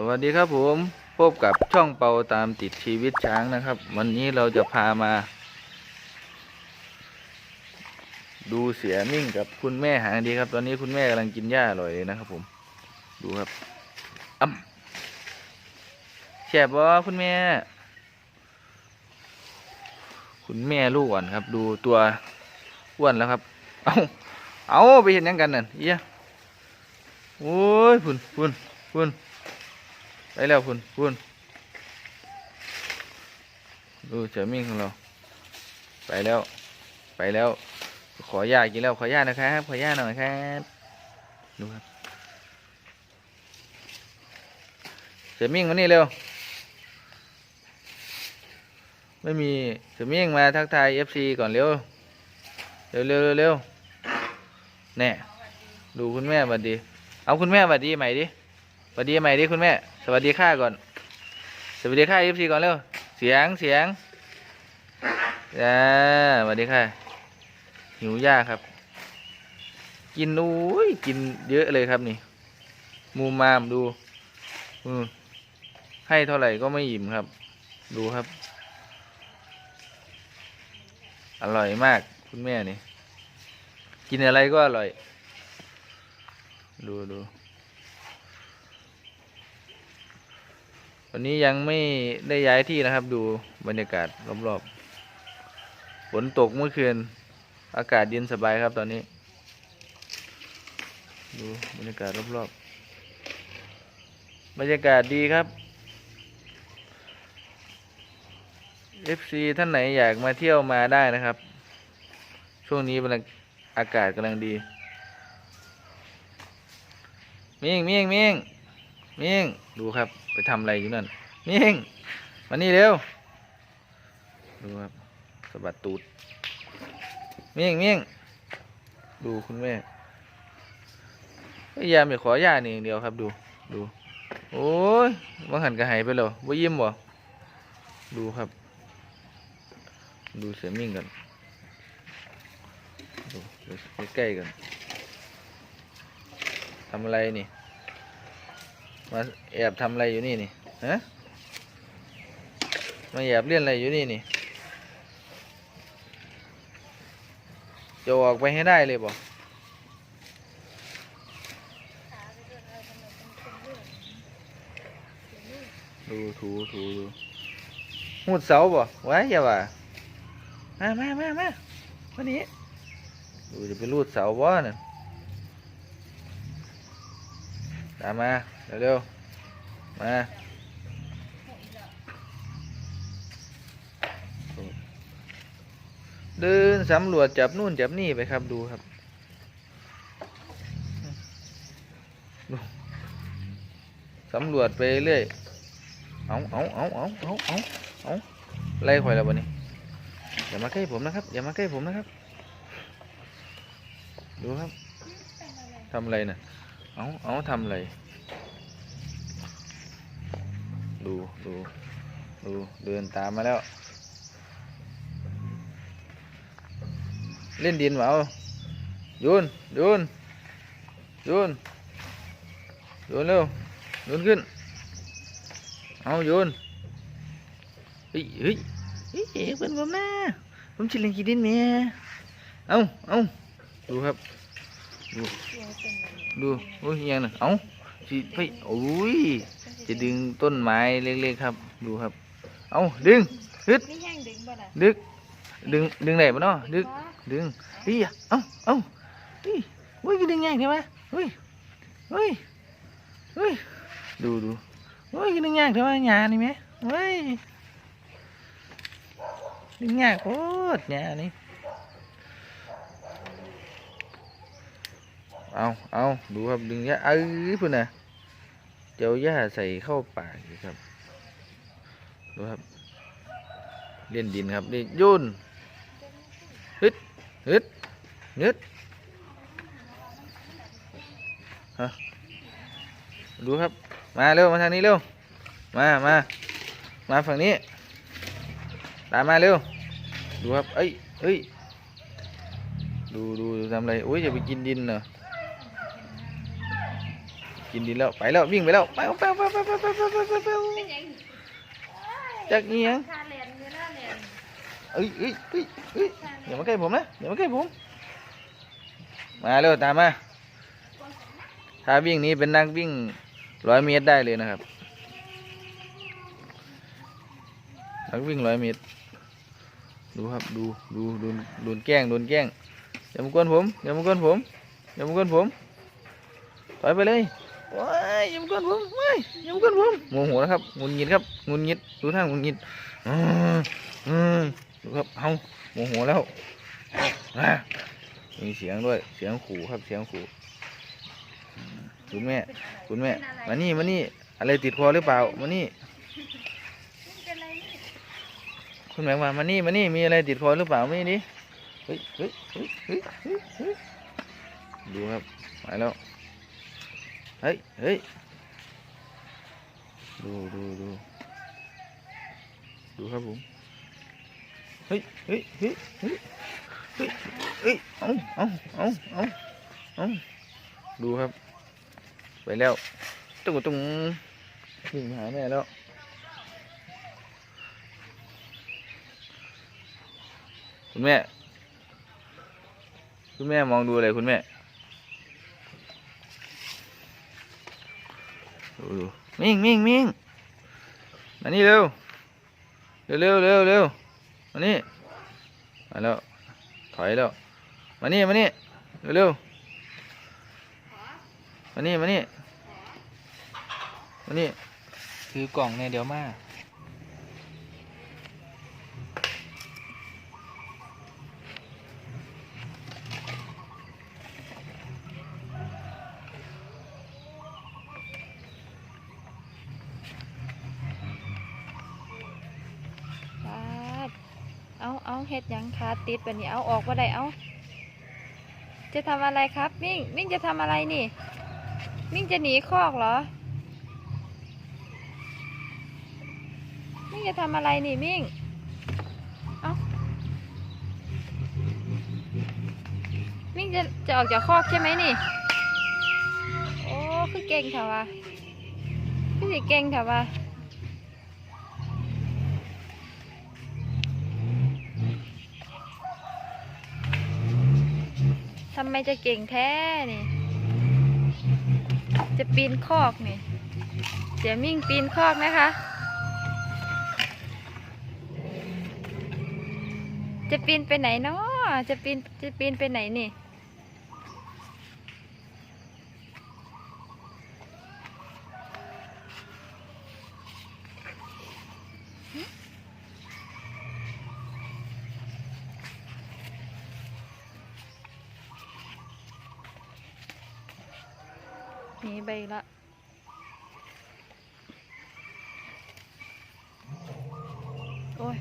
สวัสดีครับผมพบกับช่องเปาตามติดชีวิตช้างนะครับ วันนี้เราจะพามา ดูเสียมิ่งกับคุณแม่หางดีครับ ตอนนี้คุณแม่กำลังกินหญ้าอร่อยเลยนะครับ ผม ดูครับอ้ำแฉบบ่คุณแม่ คุณแม่ลูกอ่อนครับ ดูตัวอ้วนแล้วครับ เอาเอาไปเห็นยังกันนั่นเอี้ยโอ้ยพุ่นพุ่นพุ่น ไปแล้วคุณคุณดูเจอมิ่งของเรา ไปแล้ว ไปแล้ว ขออนุญาตกินแล้ว ขออนุญาตนะครับ ขออนุญาตหน่อยครับ ดูครับเจอมิ่งมานี่เร็ว ไม่มีเจอมิ่งมาทักทายเอฟซีก่อนเร็วเร็ว เร็วเร็วเร็วแน่ดูคุณแม่บัดดี เอาคุณแม่บัดดีใหม่ดิ วัสดีใหม่ดิคุณแม่ สวัสดีค่าก่อน สวัสดีค่าเอฟซีก่อนเร็ว เสียงเสียงจ้าสวัสดีค่ะ หิวยากครับ กินอุ้ยกินเยอะเลยครับนี่ มูมามดู อืมให้เท่าไหร่ก็ไม่อิ่มครับ ดูครับ อร่อยมากคุณแม่นี่ กินอะไรก็อร่อย ดูดู วันนี้ยังไม่ได้ย้ายที่นะครับ ดูบรรยากาศรอบๆฝนตกเมื่อคืน อากาศเย็นสบายครับตอนนี้ ดูบรรยากาศรอบๆบรรยากาศดีครับ FC ท่านไหนอยากมาเที่ยวมาได้นะครับ ช่วงนี้บรรอากาศกำลังดีเมียงเมียงเมียงเมียงดูครับ ไปทำอะไรอยู่นั่นเมียงมานี่เร็วดูครับสะบัดตูดมียงมียงดูคุณแม่พยายามไปขอย่านี่อย่างเดียวครับ ดูดูโอ้ยบางหันกระหายไปแล้วว่ายิ้มบ่ดูครับ ดูเสือมิ่งกันดูดูใกล้ๆกันทำอะไรนี่ มาแอบทำอะไรอยู่นี่นี่ฮะมาแอบเล่นอะไรอยู่นี่นี่จะออกไปให้ได้เลยบ่ดูถูถูดูหูดเสาบ่ไว้อย่าว่ามามามามาวันนี้ ดูจะไปรูดเสาบ่น่ะ ตามมาเร็วๆมาเดินสำรวจจับนู่นจับนี่ไปครับดูครับสำรวจไปเรื่อย เอาเอาเอาเอาเอาเอาเอาไล่ข่อยแล้วบนี้อย่ามาใกล้ผมนะครับ อย่ามาใกล้ผมนะครับ ดูครับทำอะไรน่ะ เอาเอาทำอะไรดูดูดูเดินตามมาแล้ว เล่นดินมาเอาโยนโยนโยนโยนเร็วโยนขึ้น เอาโยนเฮ้ยเฮ้ยเฮ้ยเป็นผมนะผมชิลเล่นกีดินเมียเอาเอาดูครับ ดูดูโอ้ยยังน่ะเอ้าสิไปโอ้ยจะดึงต้นไม้เล็กๆครับ ดูครับ เอ้าดึงฮึงดึงดึกดึงดึงไหนบ่เนาะดึกดึงเฮ้ยเอ้าเอ้าเฮ้ยเฮ้ยดึงยากใช่ไหมเฮ้ยเฮ้ยเฮ้ยดูดูเฮ้ยดึงยากใช่ไหมหยานี่ไหมเฮ้ยดึงยากโคตรหยานี่ เอาเอาดูครับดึงยาเอ้ยพุ่นนะเจ้าย่าใส่เข้าปากอยู่ครับ ดูครับ เล่นดินครับนี่โยนฮึดฮึดฮึดฮะดูครับ มาเร็ว มาทางนี้เร็ว มามามาฝั่งนี้ ตามมาเร็ว ดูครับ เอ้ยเอ้ยดูดูทำอะไรโอ้ยอย่าไปกินดินเนอ กินดีแล้วไปแล้ววิ่งไปแล้วไปไปไปไปไปไปไปไปไปไปเป็นหยังจักเอียงคาเลนอยู่หน้าเลนเอ้ยเอ้ยเอ้ยเอ้ยอย่ามาใกล้ผมนะอย่ามาใกล้ผมมาเร็วตามมาถ้าวิ่งนี้เป็นนักวิ่งร้อยเมตรได้เลยนะครับนักวิ่งร้อยเมตรดูครับดูดูโดนโดนแกล้งโดนแกล้งอย่ามากวนผมอย่ามากวนผมอย่ามากวนผมถอยไปเลย ว้ายย่ามกวนผมว้ายย่ามกวนผมโมโหนะครับงุนงิดครับงุนงิดดูท่างุนงิดอืมอืมดูครับเอาโมโหแล้วมีเสียงด้วยเสียงขู่ครับเสียงขู่คุณแม่ คุณแม่มานี่มานี่อะไรติดคอหรือเปล่ามานี่เป็นไรนี่คุณแม่มามานี่มานี่มีอะไรติดคอหรือเปล่าไม่นี่เฮ้ยเฮ้ยเฮ้ยเฮ้ยเฮ้ยเฮ้ยดูครับไปแล้ว เฮ้ยเฮ้ยดูดูดูดูครับผมเฮ้ยเฮ้ยเฮ้ยเฮ้ยเฮ้ยเฮ้ยเอาเอาเอาเอาเอาดูครับ ไปแล้วตุ้งตุ้งวิ่งมาหาแม่แล้วคุณแม่ คุณแม่มองดูอะไรคุณแม่ ดูดูมิ่งมิ่งมิ่งมานี่เร็ว เร็วเร็วเร็วเร็วมานี่มาแล้ว ถอยแล้ว มานี่มานี่เร็วเร็วมานี่มานี่มานี่ คือกล่องเนี่ยเดี๋ยวมา ปาด เอาเฮ็ดยังขาติดแบบนี้เอาออกว่าได้เอา จะทำอะไรครับมิ่งมิ่งจะทำอะไรนี่ มิ่งจะหนีคอกเหรอ มิ่งจะทำอะไรนี่มิ่งเอามิ่งจะจะออกจากคอกใช่ไหมนี่ โอ้คือเก่งเถอะวะคือสิเก่งเถอะวะ ทำไมจะเก่งแท้นี่ จะปีนคอกนี่ เสียมิ่งปีนคอกนะคะ จะปีนไปไหนเนาะจะปีนจะปีนไปไหนนี่ นีไปละโอ้ย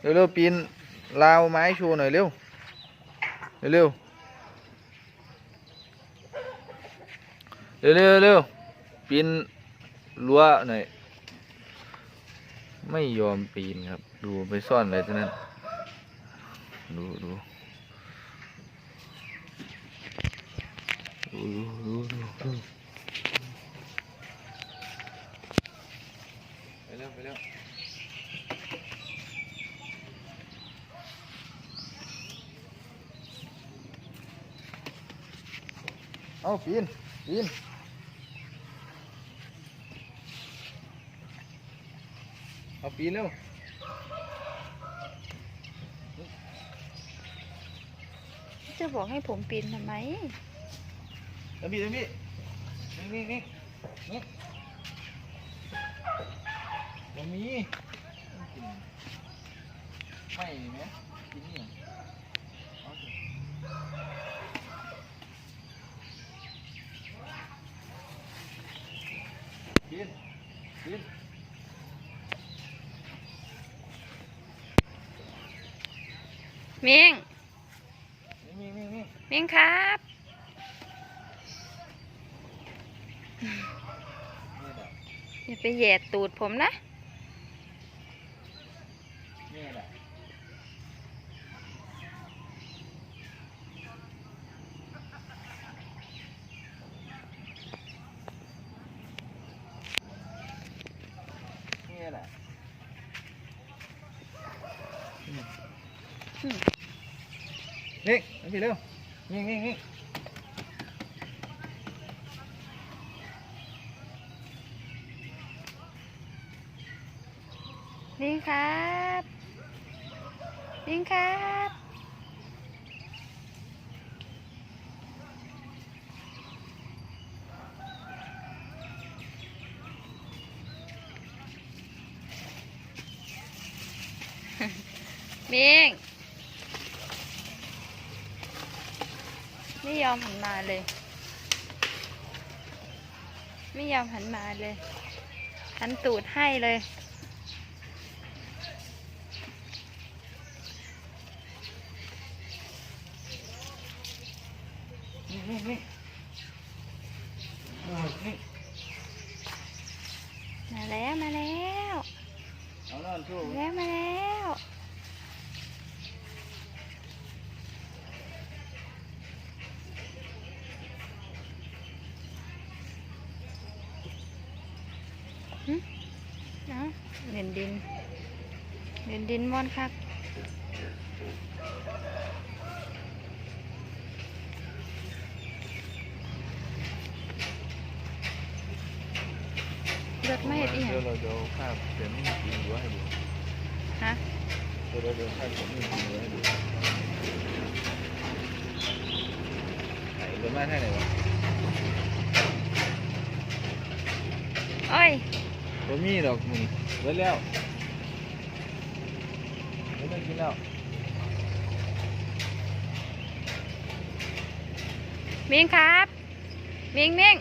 เร็วเร็วปีนราวไม้ชว์หน่อยเร็ว เร็วเร็ว เร็วเร็วเร็วปีนรั้วหน่อย ไม่ยอมปีนครับ ดูไปซ่อนอะไรที่นั่นดูดูดูดูดูดูไปเร็วไปเร็วเอาปีนปีนเอา ปีนเร็วจะบอกให้ผมปีนทำไมเดี๋ยวพี่เดี๋ยวพี่นี่นี่นี่นี่บ่มีไม่มีไหมกินนี่เอาสิปีน เม้งเม้งครับ อย่าไปแย่ตูดผมนะ นี่มาพี่เร็วนี่นี่นี่ลิงครับลิงครับมิง ไม่ยอมหันมาเลย ไม่ยอมหันมาเลย หันตูดให้เลย นี่นี่นี่นี่มาแล้ว มาแล้วมาแล้วมาแล้ว หึเอาเล่นดินเล่นดินมอนคักรถไม่เห็นอีหยัเดี๋ยวงเราจะเอาภาพเดี๋ยวไม่มีหัวให้ดูฮะเดี๋ยวเราจะเอาภาพเดี๋ยวไม่มีหัวให้ดูไหนรถมาท่าไหนวะโอ้ย รถมีดอกมึงเบิดแล้วไม่ต้องกินแล้วมิงครับ มิงมิง